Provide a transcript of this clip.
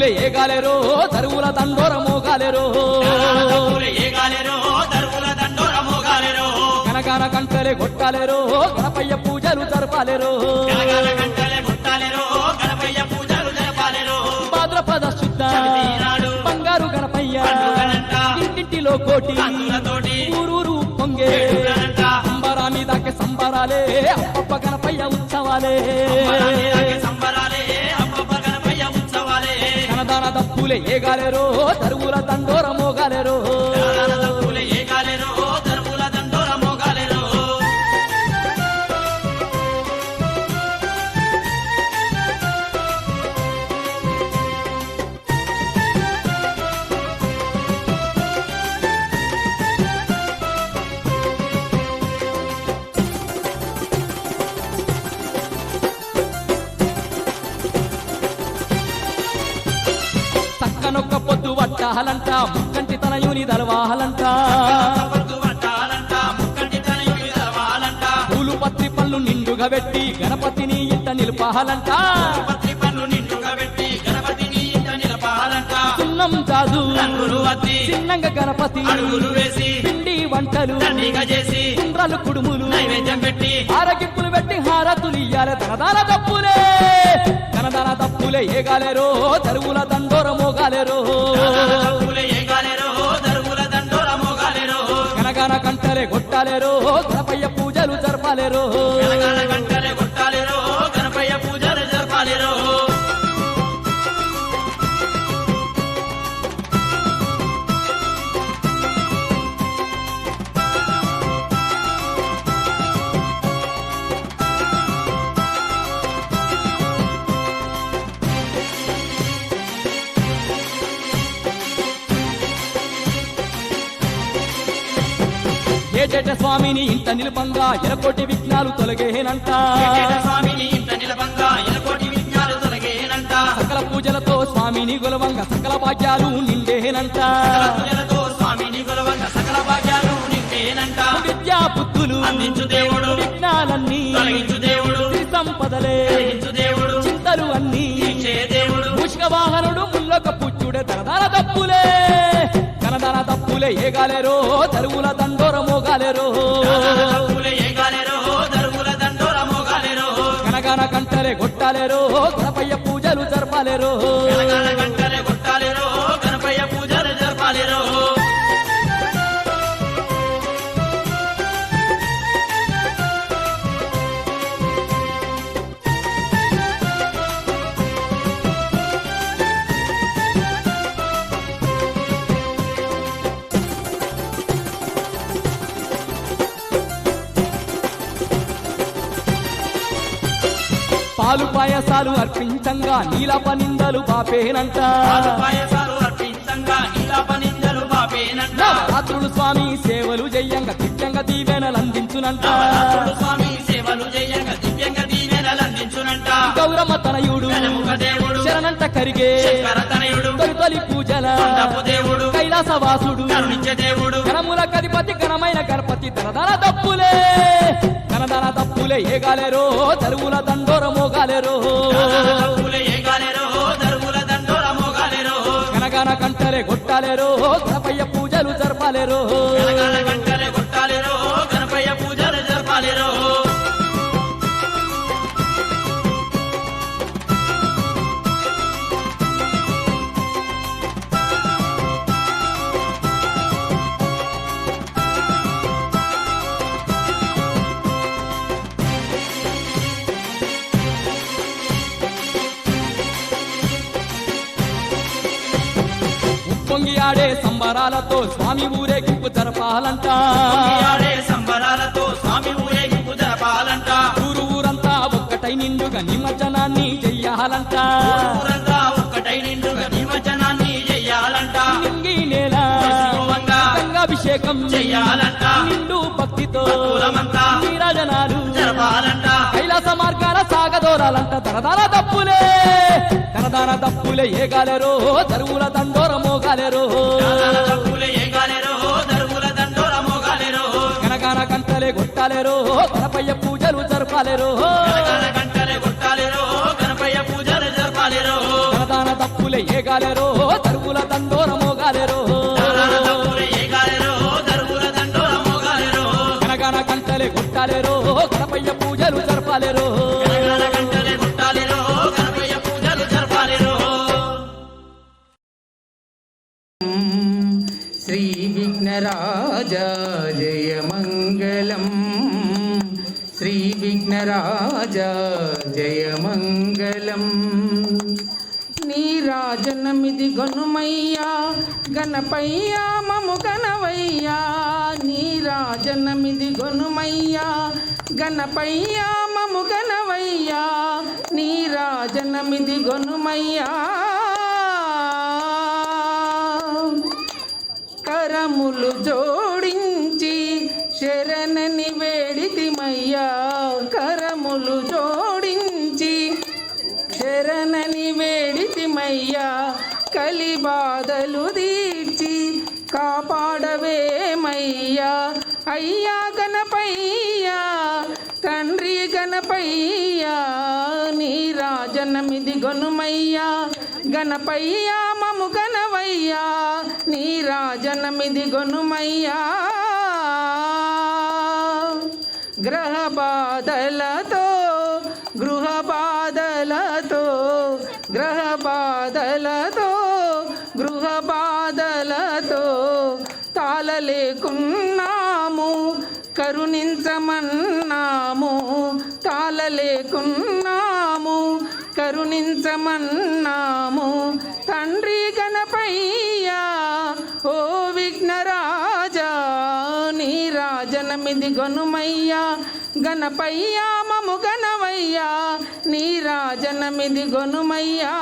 దప్పులే ఏగాలేరో దరువుల దండోర మోగాలేరో. దండోర మోగాలేరో కనకాన కంటలే కొట్టాలేరో గణపయ్య పూజలు జరపాలేరో. భాద్రపద శుద్ధ బంగారు గణపయ్య ఇంటింటిలో కోటి ఊరూరు పొంగే వేడుకలంట సంబరాన్ని దాకే సంబరాలే అప్ప గణపయ్య ఉత్సవాలే. సంబరాలే కనదాన దప్పులే ఏగాలేరో తరుగుల తండోర మోగాలేరో. చక్కనొక్క పొద్దు పట్టాలంట ముక్కంటి తనయుని దలవాలంట. తనయుడి తెలవాలంట పూలు పత్రి పళ్ళు నిండుగా పెట్టి గణపతిని ఇంట నిలుపాలంట. పత్రి పన్ను నిండుగా పెట్టి గణపతిని ఇంట నిలపాలంట సున్నం జాజు చిన్నంగా గణపతి పిండి వంటలు చేసి కుండ్రాలు కుడుములు ఆరగింపులు పెట్టి హారతులు ఇయ్యాలి తనదాన తప్పులే. తప్పులే ఏగాలేరో తరువుల దండోర మోగాలేరో కనగాన ఏగాలేరో దరువుల దండోర మోగాలేరో కంటలే కొట్టాలేరో గణపయ్య పూజలు జరపాలేరో. ఏటేట స్వామిని ఇంట నిలుపంగా ఎరకోటి విఘ్నాలు తొలగేనంట. స్వామిని ఇంత నిలబంగా ఎనకోటి విజ్ఞాలు తొలగేనంట. సకల పూజలతో స్వామిని గొలవంగా సకల భాగ్యాలు నిండేనంట. స్వామిని కొలవంగ సకల భాగ్యాలు నింపేనంట విద్యా బుద్ధులు అందించు దేవుడు. తొలగించు దేవుడు. సంపదలే దేవుడు. చింతలు అన్నీ దేవుడు. మూషిక వాహనుడు ముల్లొక పుచ్చుడే తనదాన తప్పులే. తనదాన తప్పులే ఏగాలేరో తరువుల దండోర మోగాలేరో దప్పులే కంటలే కొట్టాలేరో. గణపయ్య పూజలు జరపాలేరో. పాలు పాయసాలు అర్పించంగా నీలప నిందలు పాపేనంట. నీలా పనిందలు బాపేనంట రాత్రులు స్వామి సేవలు చెయ్యంగా దివ్యంగా దీవెనలు అందించునంట. నవరాత్రులు స్వామి సేవలు చేయంగా దివ్యంగా దీవెనలు అందించునంట. గౌరమ్మ తనయుడు శరణంట కరిగే తొలి పూజల కైలాసవాసుడు గణముల కధిపతి ఘనమైన గణపతి తనదన తనదన తప్పులే. ఏగాలేరో తరువుల దండోర మోగాలేరో. దప్పులే దరువుల దండోర మోగాలేరో గనగన కంటలే కొట్టాలేరో గణపయ్య పూజలు జరపాలేరో. సంబరాలతో స్వామి ఊరేగింపు జరపాలంట. సంబరాలతో స్వామి ఊరేగింపు జరపాలంట. ఊరు ఊరంతా ఒక్కటై నిండుగా నిమజ్జనాన్ని చెయ్యాలంట. ఒక్కటై నిండుగా నిమజ్జనాన్ని చెయ్యాలంట. గంగాభిషేకం చెయ్యాలంట. నిండు భక్తితో నీరాజనాలు జరపాలంట. కైలాస మార్గాల సాగదోరాలంట. తనదాన తప్పులే తనదాన తప్పులే ఏగాలేరో తరువుల దండోర మోగాలేరో. పూజలు జరపాలేరో గలగల కొట్టాలేరో గణపయ్య పూజలు జరపాలేరో తనదాన తప్పులే దప్పులే ఏగాలేరో తరువుల దండోర మోగాలేరో దనదన దప్పులే గనగన గంటలే కొట్టాలేరో గణపయ్య పూజలు జరపాలేరో గనగన శ్రీ విఘ్నరాజ జయ మంగళం శ్రీ విఘ్నరాజ జయ మంగళం. నీ రాజనమిది గనుమయ్యా గణపయ్యా మము గణవయ్యా. నీ రాజనమిది గనుమయ్యా గణపయ్యా మము గణవయ్యా. నీ రాజనమిది గనుమయ్యా. కరములు జో శరణని వేడితిమయ్యా కలి బాధలు తీర్చి కాపాడవేమయ్యా. అయ్యా గణపయ్యా తండ్రి గణపయ్యా నీ రాజనమిది గొనుమయ్యా గణపయ్యా మము గణవయ్యా నీ రాజనమిది గొనుమయ్యా గ్రహ బాధలతో గృహ బాధలతో గ్రహ బాధలతో గృహ బాధలతో తాళలేకున్నాము కరుణించమన్నాము తాళలేకున్నాము కరుణించమన్నాము. తండ్రి గణపయ్యా ఓ విఘ్నరాజా నీ రాజనమిది గనుమయ్యా గణపయ్యా మము గణ జనమిది గొనుమయ్యా.